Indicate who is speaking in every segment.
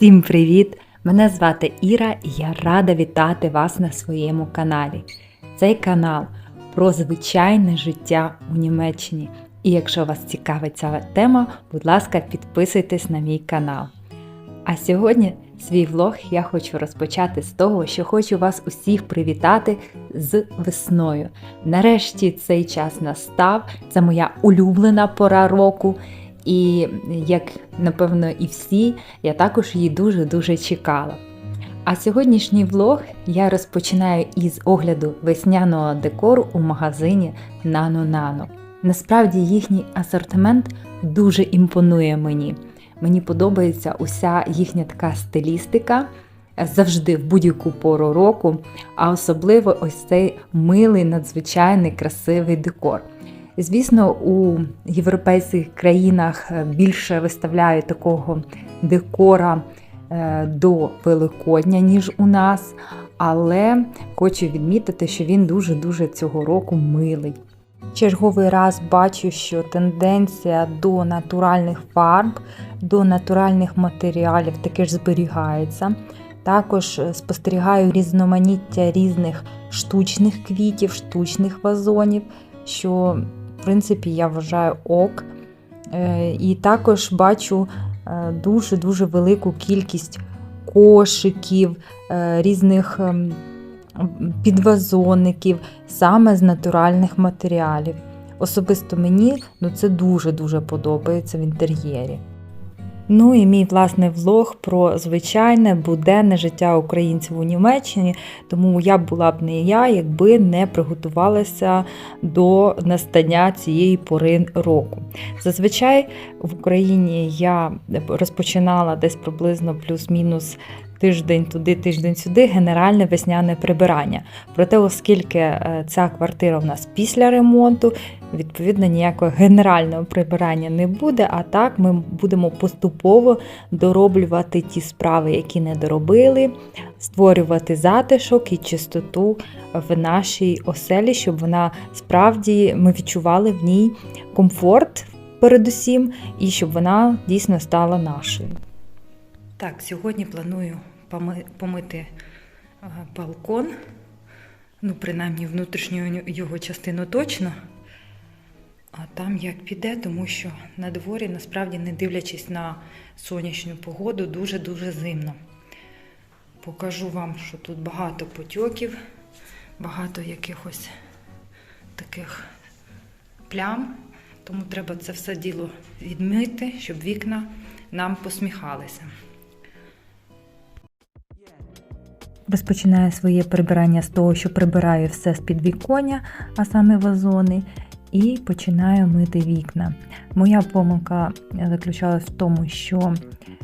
Speaker 1: Всім привіт! Мене звати Іра і я рада вітати вас на своєму каналі. Цей канал про звичайне життя у Німеччині. І якщо вас цікавить ця тема, будь ласка, підписуйтесь на мій канал. А сьогодні свій влог я хочу розпочати з того, що хочу вас усіх привітати з весною. Нарешті цей час настав. Це моя улюблена пора року. І як напевно і всі, я також її дуже-дуже чекала. А сьогоднішній влог я розпочинаю із огляду весняного декору у магазині Nano Nano. Насправді їхній асортимент дуже імпонує мені. Мені подобається уся їхня така стилістика завжди в будь-яку пору року, а особливо ось цей милий, надзвичайний красивий декор. Звісно, у європейських країнах більше виставляють такого декора е, до Великодня, ніж у нас, але хочу відмітити, що він дуже-дуже цього року милий. Черговий раз бачу, що тенденція до натуральних фарб, до натуральних матеріалів таки ж зберігається. Також спостерігаю різноманіття різних штучних квітів, штучних вазонів, що, в принципі, я вважаю ок. Е, І також бачу дуже-дуже велику кількість кошиків, е, різних ем, підвазонників саме з натуральних матеріалів. Особисто мені ну, це дуже-дуже подобається в інтер'єрі. Ну і мій власний влог про звичайне буденне життя українців у Німеччині, тому я була б не я, якби не приготувалася до настання цієї пори року. Зазвичай в Україні я розпочинала десь приблизно плюс-мінус тиждень туди, тиждень сюди, генеральне весняне прибирання. Проте, оскільки е, ця квартира у нас після ремонту, відповідно, ніякого генерального прибирання не буде. А так ми будемо поступово дороблювати ті справи, які не доробили, створювати затишок і чистоту в нашій оселі, щоб вона справді ми відчували в ній комфорт. Передусім, і щоб вона дійсно стала нашою. Так, сьогодні планую помити балкон, ну, принаймні внутрішню його частину точно. А там як піде, тому що на дворі, насправді, не дивлячись на сонячну погоду, дуже-дуже зимно. Покажу вам, що тут багато потьоків, багато якихось таких плям, тому треба це все діло відмити, щоб вікна нам посміхалися. Розпочинаю своє прибирання з того, що прибираю все з під віконня, а саме вазони, і починаю мити вікна. Моя помилка заключалась в тому, що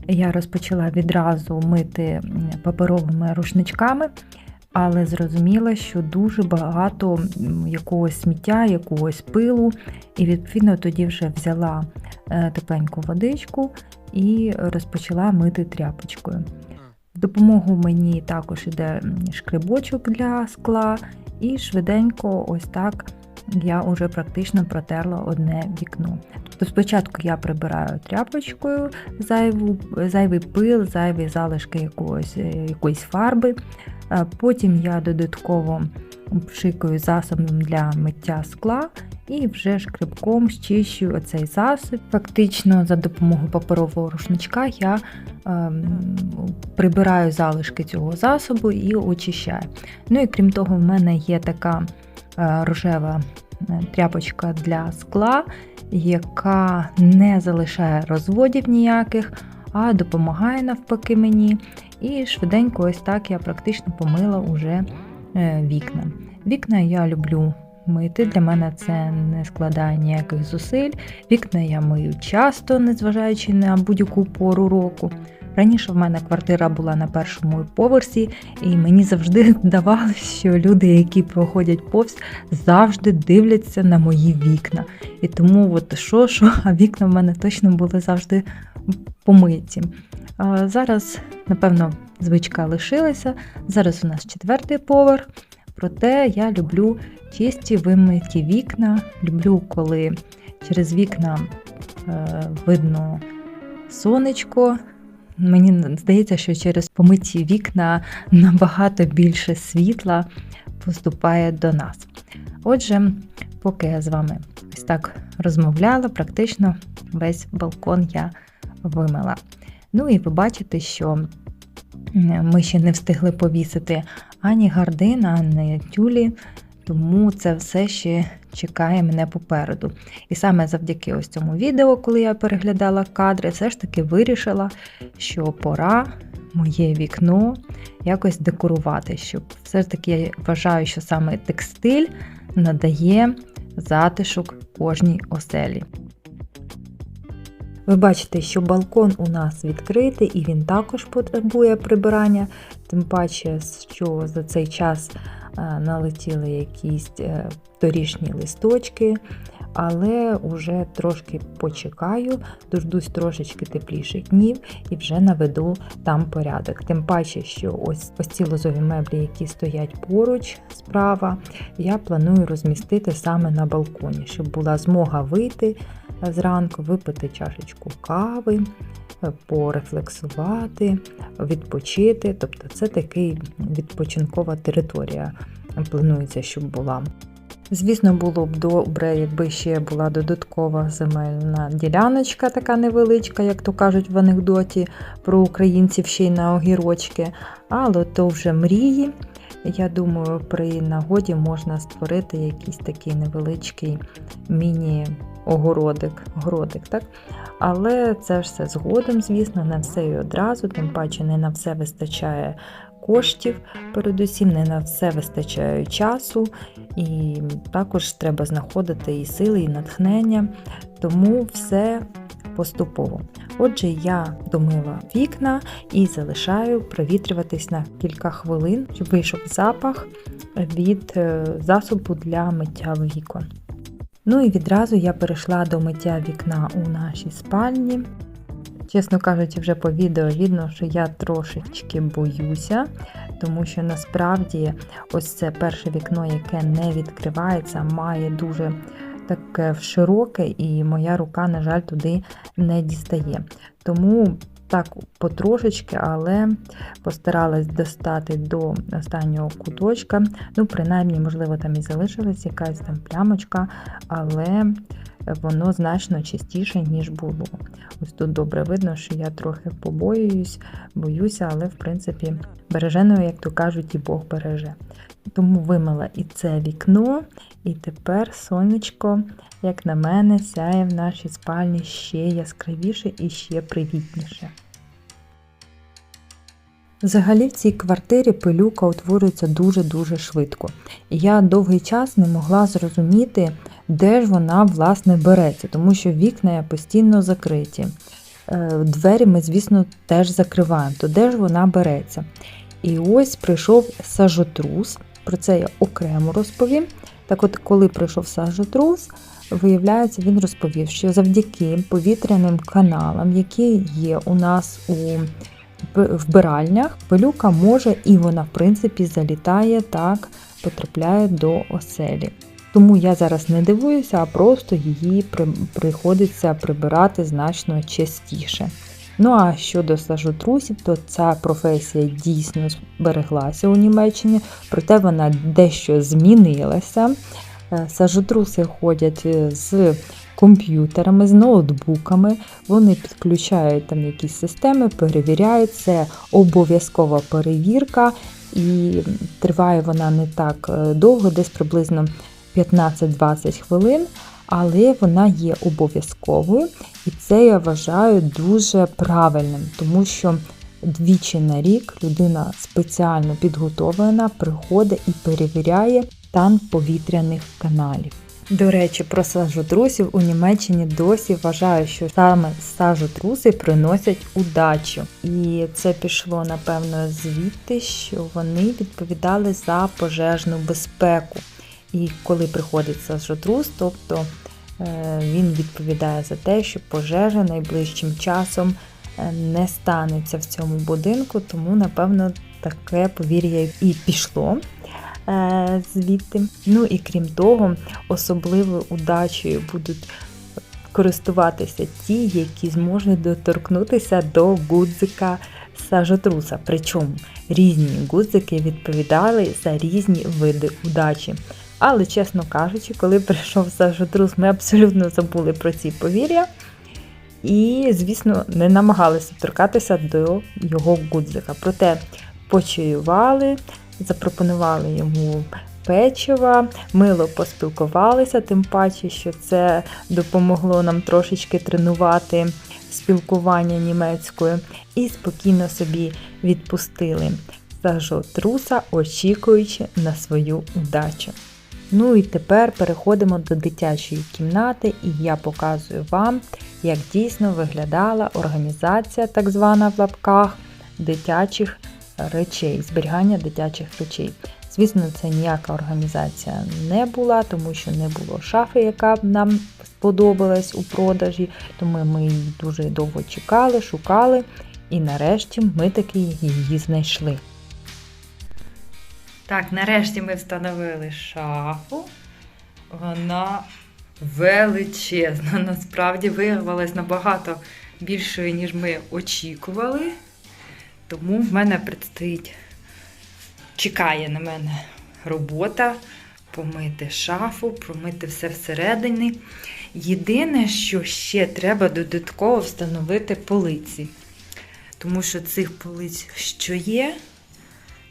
Speaker 1: я розпочала відразу мити паперовими рушничками, але зрозуміла, що дуже багато якогось сміття, якогось пилу, і відповідно тоді вже взяла е, тепленьку водичку і розпочала мити тряпочкою. В допомогу мені також іде шкребочок для скла, і швиденько, ось так я вже практично протерла одне вікно. Тобто спочатку я прибираю тряпочкою зайву, зайвий пил, зайві залишки якогось, е, якоїсь фарби. Потім я додатково пшикаю засобом для миття скла і вже шкребком щищую оцей засіб. Фактично, за допомогою паперового рушничка я е, прибираю залишки цього засобу і очищаю. Ну і крім того, в мене є така е, рожева е, тряпочка для скла, яка не залишає розводів ніяких, а допомагає навпаки мені. І швиденько, ось так я практично помила уже е, вікна. Вікна я люблю мити. Для мене це не складає ніяких зусиль. Вікна я мию часто, незважаючи на будь-яку пору року. Раніше в мене квартира була на першому поверсі, і мені завжди здавалося, що люди, які проходять повз, завжди дивляться на мої вікна. І тому, от що, що, а вікна в мене точно були завжди помиті. Зараз, напевно, звичка лишилася. Зараз у нас четвертий поверх. Проте я люблю чисті вимиті вікна. Люблю, коли через вікна е, видно сонечко, Мені здається, що через помиті вікна набагато більше світла поступає до нас. Отже, поки я з вами ось так розмовляла, практично весь балкон я вимила. Ну і ви бачите, що ми ще не встигли повісити ані гардин, ані тюлі, тому це все ще чекає мене попереду. І саме завдяки ось цьому відео, коли я переглядала кадри, все ж таки вирішила, що пора моє вікно якось декорувати. Щоб все ж таки я вважаю, що саме текстиль надає затишок кожній оселі. Ви бачите, що балкон у нас відкритий і він також потребує прибирання, тим паче, що за цей час налетіли якісь е, торішні листочки, але вже трошки почекаю, дождусь трошечки тепліших днів і вже наведу там порядок. Тим паче, що ось ось ці лозові меблі, які стоять поруч справа, я планую розмістити саме на балконі, щоб була змога вийти зранку, випити чашечку кави, е, порефлексувати, відпочити. Тобто це такий відпочинкова територія. Планується, щоб була. Звісно, було б добре, якби ще була додаткова земельна діляночка, така невеличка, як то кажуть в анекдоті про українців ще й на огірочки. Але то вже мрії. Я думаю, при нагоді можна створити якийсь такий невеличкий міні-огородик. Городик, так? Але це все згодом, звісно, не все і одразу, тим паче не на все вистачає коштів, передусім не на все вистачає часу, і також треба знаходити і сили, і натхнення, тому все поступово. Отже, я домила вікна і залишаю провітрюватись на кілька хвилин, щоб вийшов запах від е, засобу для миття вікон. Ну і відразу я перейшла до миття вікна у нашій спальні. Чесно кажучи, вже по відео видно, що я трошечки боюся, тому що насправді ось це перше вікно, яке не відкривається, має дуже таке широке, і моя рука, на жаль, туди не дістає. Тому так потрошечки, але постаралась достати до останнього куточка. Ну, принаймні, можливо, там і залишилась якась там плямочка, але воно значно чистіше, ніж було. Ось тут добре видно, що я трохи побоююсь, боюся, але, в принципі, береженого, як то кажуть, і Бог береже. Тому вимила і це вікно, і тепер сонечко, як на мене, сяє в нашій спальні ще яскравіше і ще привітніше. Взагалі в цій квартирі пилюка утворюється дуже-дуже швидко. І я довгий час не могла зрозуміти, де ж вона власне береться, тому що вікна постійно закриті. Е, двері ми, звісно, теж закриваємо, то де ж вона береться? І ось прийшов сажотрус, про це я окремо розповім. Так от, коли прийшов сажотрус, виявляється, він розповів, що завдяки повітряним каналам, які є у нас у вбиральнях, пилюка може і вона, в принципі, залітає так, потрапляє до оселі. Тому я зараз не дивуюся, а просто її приходиться прибирати значно частіше. Ну а щодо сажотрусів, то ця професія дійсно збереглася у Німеччині, проте вона дещо змінилася. Е, сажотруси ходять е, з комп'ютерами, з ноутбуками, вони підключають там якісь системи, перевіряють, це обов'язкова перевірка, і триває вона не так е, довго, десь приблизно 15-20 хвилин, але вона є обов'язковою, і це я вважаю дуже правильним, тому що двічі на рік людина спеціально підготовлена, приходить і перевіряє стан повітряних каналів. До речі, про сажотрусів у Німеччині досі вважають, що саме сажотруси приносять удачу. І це пішло, напевно, звідти, що вони відповідали за пожежну безпеку. І коли приходить сажотрус, тобто е, він відповідає за те, що пожежа найближчим часом е, не станеться в цьому будинку, тому, напевно, таке повір'я і пішло. Е, звідти. Ну і крім того, особливою удачею будуть користуватися ті, які зможуть доторкнутися до гудзика сажотруса. Причому різні гудзики відповідали за різні види удачі. Але, чесно кажучи, коли прийшов сажотрус, ми абсолютно забули про ці повір'я. І, звісно, не намагалися торкатися до його гудзика. Проте почаювали, запропонували йому печива, мило поспілкувалися, тим паче, що це допомогло нам трошечки тренувати спілкування німецькою, і спокійно собі відпустили сажотруса, очікуючи на свою удачу. Ну і тепер переходимо до дитячої кімнати, і я показую вам, як дійсно виглядала організація, так звана в лапках, дитячих речей, зберігання дитячих речей. Звісно, це ніяка організація не була, тому що не було шафи, яка б нам сподобалась у продажі, тому ми її дуже довго чекали, шукали, і нарешті ми таки її знайшли. Так, нарешті ми встановили шафу. Вона величезна. Насправді виявилась набагато більшою, ніж ми очікували. Тому в мене предстоїть, чекає на мене робота, помити шафу, промити все всередині. Єдине, що ще треба додатково встановити полиці. Тому що цих полиць, що є,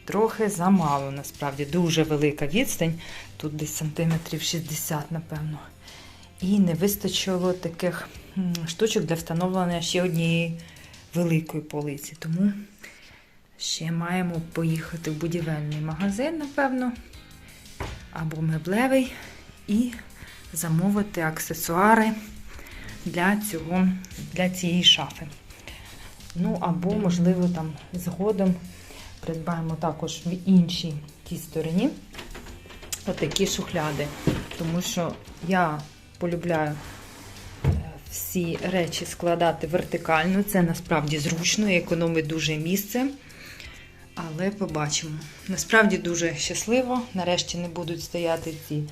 Speaker 1: трохи замало, насправді, дуже велика відстань, тут десь сантиметрів 60, напевно. І не вистачило таких штучок для встановлення ще однієї великої полиці. Тому ще маємо поїхати в будівельний магазин, напевно, або меблевий, і замовити аксесуари для, цього, для цієї шафи. Ну, або, можливо, там згодом придбаємо також в іншій тій стороні отакі шухляди. Тому що я полюбляю всі речі складати вертикально. Це насправді зручно і економить дуже місце. Але побачимо. Насправді дуже щасливо. Нарешті не будуть стояти ці е,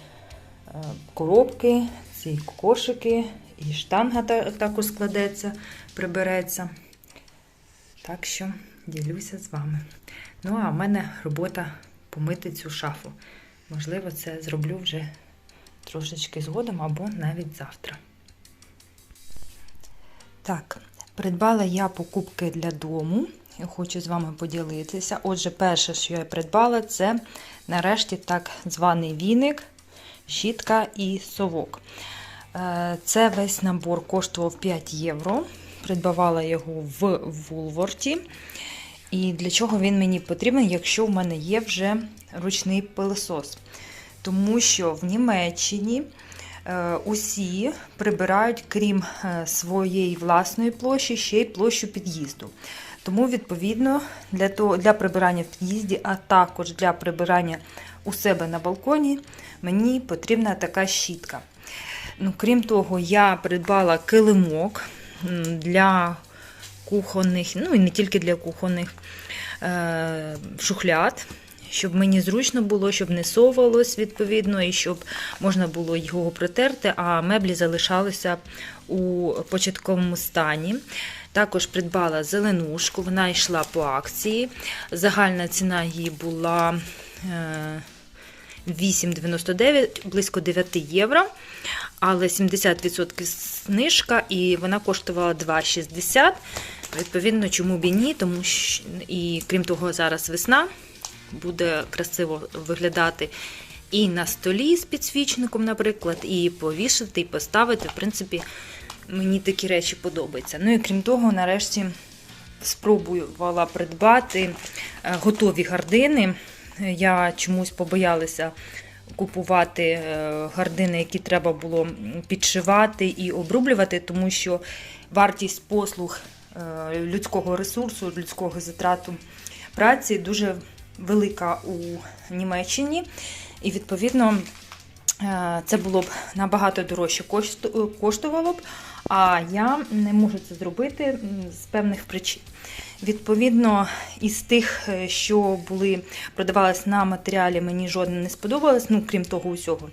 Speaker 1: коробки, ці кошики, і штанга також складеться, прибереться. Так що ділюся з вами. Ну, а в мене робота помити цю шафу. Можливо, це зроблю вже трошечки згодом або навіть завтра. Так, придбала я покупки для дому. Хочу з вами поділитися. Отже, перше, що я придбала, це нарешті так званий віник, щітка і совок. Е, це весь набор коштував 5 євро. Придбавала його в Вулворті. І для чого він мені потрібен, якщо в мене є вже ручний пилосос. Тому що в Німеччині усі прибирають, крім е, своєї власної площі, ще й площу під'їзду. Тому, відповідно, для того, для прибирання в під'їзді, а також для прибирання у себе на балконі, мені потрібна така щітка. Ну, Крім того, я придбала килимок для кухонних, ну і не тільки для кухонних е, шухляд. Щоб мені зручно було, щоб не совалось, відповідно, і щоб можна було його протерти, а меблі залишалися у початковому стані. Також придбала зеленушку, вона йшла по акції. Загальна ціна її була 8,99, е, близько 9 євро. Але 70% знижка, і вона коштувала 2,60. Відповідно, чому б і ні, тому що, і крім того, зараз весна буде красиво виглядати і на столі з підсвічником, наприклад, і повішати, і поставити. В принципі, мені такі речі подобаються. Ну і крім того, нарешті спробувала придбати е, готові гардини. Я чомусь побоялася купувати е, гардини, які треба було підшивати і обрублювати, тому що вартість послуг е, людського ресурсу, людського затрату праці дуже велика у Німеччині. І, відповідно, е, це було б набагато дорожче коштувало б, а я не можу це зробити з певних причин.
Speaker 2: Відповідно, із тих, е, що були продавались на матеріалі, мені жодне не сподобалось, ну крім того усього.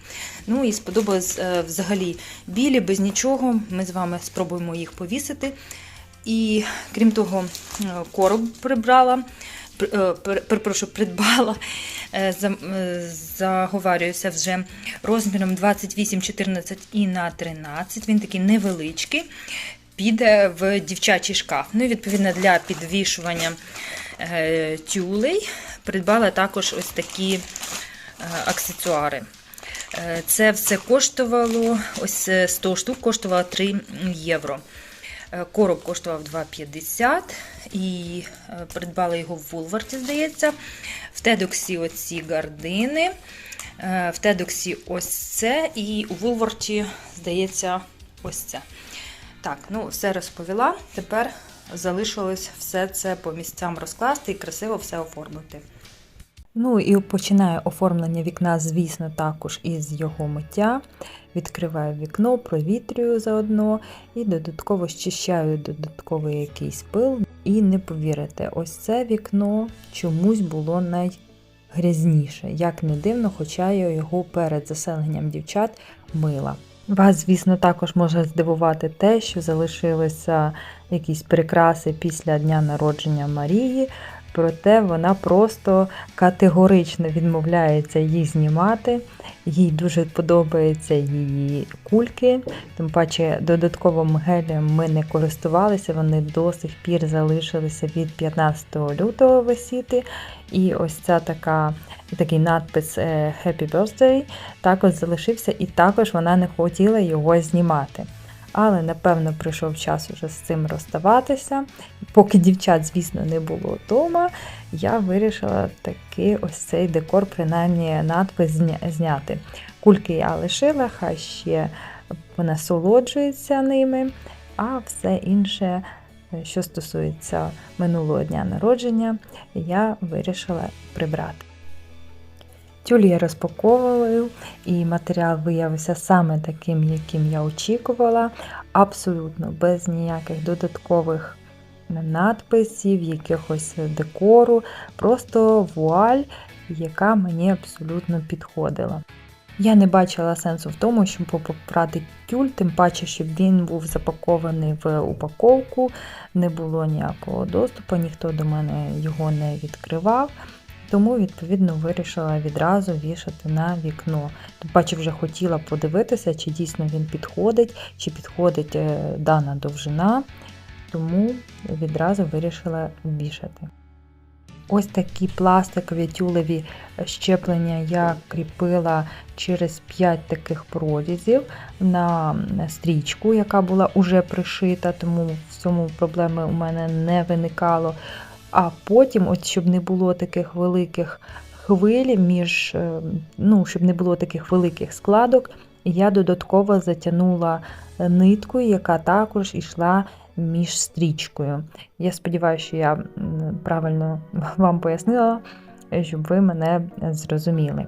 Speaker 2: Ну і сподобалось е, взагалі білі, без нічого. Ми з вами спробуємо їх повісити. І крім того, короб прибрала, перепрошую, придбала, е, е, заговарююся вже розміром 28, 14 і на 13. Він такий невеличкий піде в дівчачий шкаф. Ну і відповідно для підвішування е, тюлей придбала також ось такі е, аксесуари. Е, Це все коштувало, ось е, 100 штук коштувало 3 євро. Е, Короб коштував 2,50 і е, придбала його в Вулварті, здається. В Тедоксі оці гардини, е, в Тедоксі ось це, і у Вулварті, здається, ось це. Так, ну все розповіла. Тепер залишилось все це по місцям розкласти і красиво все оформити.
Speaker 1: Ну і починаю оформлення вікна, звісно, також із його миття. Відкриваю вікно, провітрюю заодно і додатково щищаю додатковий якийсь пил. І не повірите, ось це вікно чомусь було найгрязніше. Як не дивно, хоча я його перед заселенням дівчат мила. Вас, звісно, також може здивувати те, що залишилися якісь прикраси після дня народження Марії, проте вона просто категорично відмовляється їх знімати. Їй дуже подобаються її кульки, тим паче додатковим гелем ми не користувалися, вони до сих пір залишилися від 15 лютого висіти. І ось ця така, такий надпис е, Happy Birthday також залишився, і також вона не хотіла його знімати. Але напевно прийшов час уже з цим розставатися. Поки дівчат, звісно, не було вдома, я вирішила таки ось цей декор, принаймні надпис зняти. Кульки я лишила, хай ще насолоджується ними, а все інше, е, що стосується минулого дня народження, я вирішила прибрати. Тюль я розпаковую, і матеріал виявився саме таким, яким я очікувала, абсолютно без ніяких додаткових надписів, якихось декору, просто вуаль, яка мені абсолютно підходила. Я не бачила сенсу в тому, щоб попрати тюль, тим паче, щоб він був запакований в упаковку, не було ніякого доступу, ніхто до мене його не відкривав. Тому, відповідно, вирішила відразу вішати на вікно. Тим паче вже хотіла подивитися, чи дійсно він підходить, чи підходить е, дана довжина, тому відразу вирішила вішати. Ось такі пластикові тюлеві щеплення я кріпила через 5 таких прорізів на стрічку, яка була уже пришита, тому в цьому проблеми у мене не виникало. А потім, от щоб не було таких великих хвиль між, е, ну, щоб не було таких великих складок, я додатково затягнула ниткою, яка також йшла між стрічкою. Я сподіваюся, що я правильно вам пояснила, щоб ви мене зрозуміли.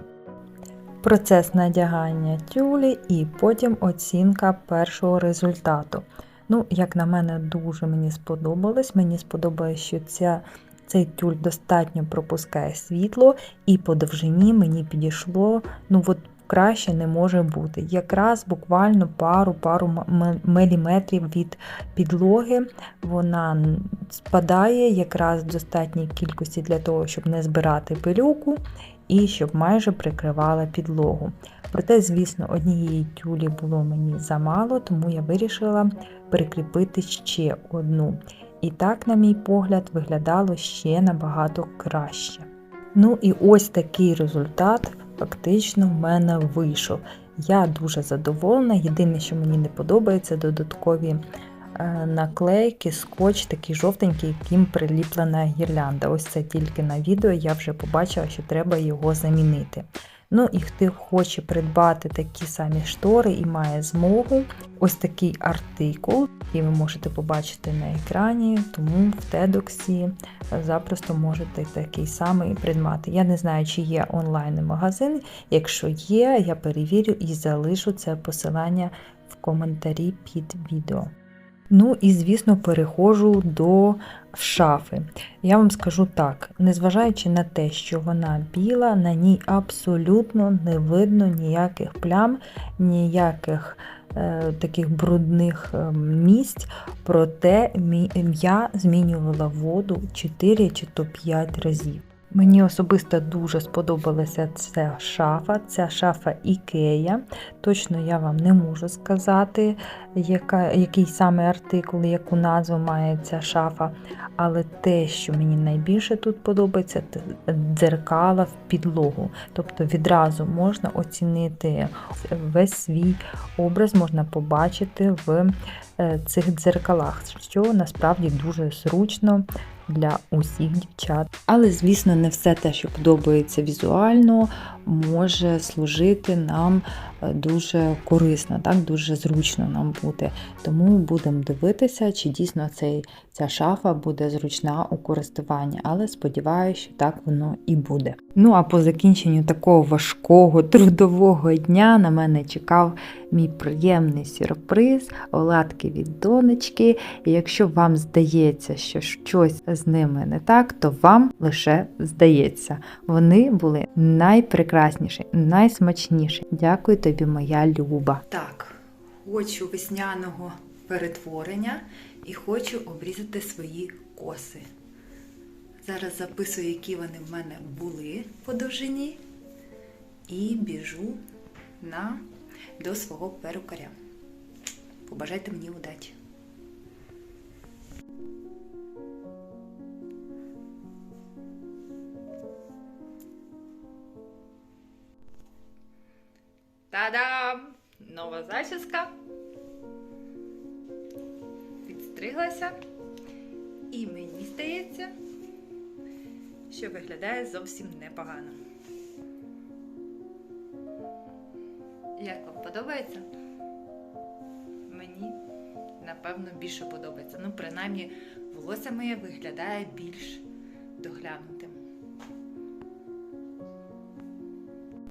Speaker 1: Процес надягання тюлі і потім оцінка першого результату. Ну, як на мене, дуже мені сподобалось. Мені сподобалось, що ця, цей тюль достатньо пропускає світло, і по довжині мені підійшло, ну от краще не може бути. Якраз буквально пару-пару міліметрів від підлоги вона спадає якраз в достатній кількості для того, щоб не збирати пилюку і щоб майже прикривала підлогу. Проте, звісно, однієї тюлі було мені замало, тому я вирішила прикріпити ще одну. І так, на мій погляд, виглядало ще набагато краще. Ну і ось такий результат фактично в мене вийшов. Я дуже задоволена. Єдине, що мені не подобається, додаткові е, наклейки, скотч такий жовтенький, яким приліплена гірлянда. Ось це тільки на відео я вже побачила, що треба його замінити. Ну і хто хоче придбати такі самі штори і має змогу, ось такий артикул, який ви можете побачити на екрані, тому в Тедоксі запросто можете такий самий придбати. Я не знаю, чи є онлайн-магазин. Якщо є, я перевірю і залишу це посилання в коментарі під відео. Ну і, звісно, переходжу до шафи. Я вам скажу так: незважаючи на те, що вона біла, на ній абсолютно не видно ніяких плям, ніяких е, таких брудних е, місць. Проте я змінювала воду 4 чи то 5 разів. Мені особисто дуже сподобалася ця шафа, ця шафа Ікея. Точно я вам не можу сказати, яка, який саме артикул, яку назву має ця шафа. Але те, що мені найбільше тут подобається, дзеркала в підлогу. Тобто відразу можна оцінити весь свій образ, можна побачити в е, цих дзеркалах, що насправді дуже зручно для усіх дівчат. Але, звісно, не все те, що подобається візуально, може служити нам е, дуже корисно, так дуже зручно нам буде. Тому будемо дивитися, чи дійсно цей, ця шафа буде зручна у користуванні, але сподіваюся, що так воно і буде. Ну а по закінченню такого важкого трудового дня на мене чекав мій приємний сюрприз, оладки від донечки. І якщо вам здається, що щось з ними не так, то вам лише здається. Вони були найпрекрасніші, найсмачніші. Дякую тобі, моя Люба.
Speaker 2: Так, хочу весняного перетворення і хочу обрізати свої коси. Зараз записую, які вони в мене були по довжині, і біжу на, до свого перукаря. Побажайте мені удачі! Та-дам! Нова зачіска. Підстриглася. І мені здається, що виглядає зовсім непогано. Як вам подобається? Мені, напевно, більше подобається. Ну, принаймні, волосся моє виглядає більш доглянутим.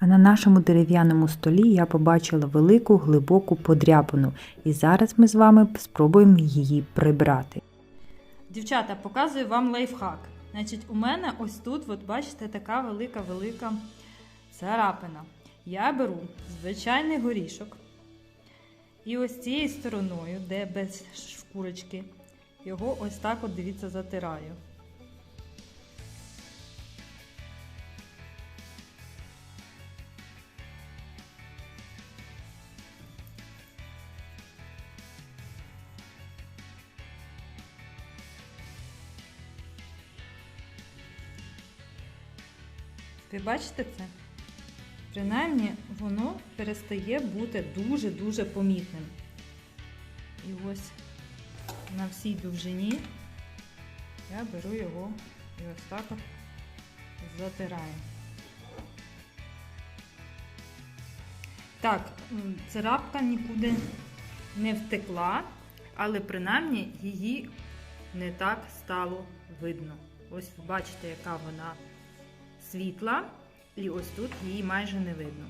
Speaker 1: А на нашому дерев'яному столі я побачила велику глибоку подряпину, і зараз ми з вами спробуємо її прибрати.
Speaker 2: Дівчата, показую вам лайфхак. Значить, у мене ось тут, от бачите, така велика-велика царапина. Я беру звичайний горішок. І ось цією стороною, де без шкурочки, його ось так от дивіться затираю. Ви бачите це? Принаймні воно перестає бути дуже-дуже помітним. І ось на всій довжині я беру його і ось так от затираю. Так, царапка нікуди не втекла, але принаймні її не так стало видно. Ось ви бачите, яка вона світла, і ось тут її майже не видно.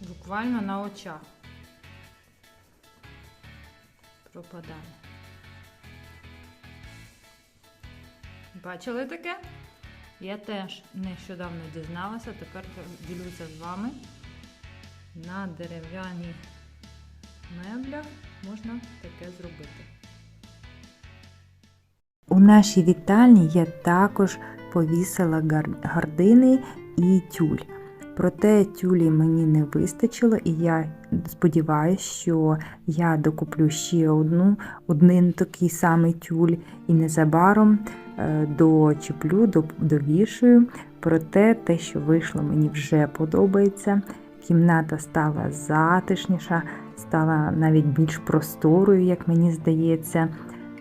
Speaker 2: Буквально на очах пропадає. Бачили таке? Я теж нещодавно дізналася, тепер ділюся з вами. На дерев'яних меблях можна таке зробити.
Speaker 1: У нашій вітальні я також повісила гар- гардини і тюль. Проте тюлі мені не вистачило, і я сподіваюся, що я докуплю ще одну, один такий самий тюль, і незабаром е, дочіплю, до- довішую. Проте те, що вийшло, мені вже подобається. Кімната стала затишніша, стала навіть більш просторою, як мені здається.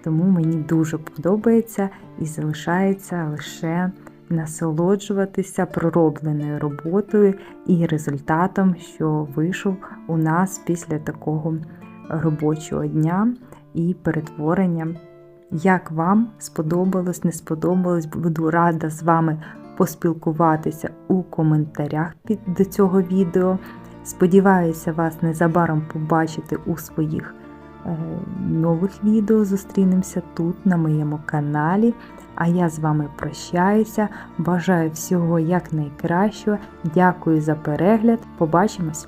Speaker 1: Тому мені дуже подобається і залишається лише насолоджуватися проробленою роботою і результатом, що вийшов у нас після такого робочого дня і перетворення як вам сподобалось, не сподобалось. Буду рада з вами поспілкуватися у коментарях під до цього відео. Сподіваюся, вас незабаром побачити у своїх е, нових відео. Зустрінемося тут, на моєму каналі. А я з вами прощаюся. Бажаю всього якнайкращого. Дякую за перегляд. Побачимось!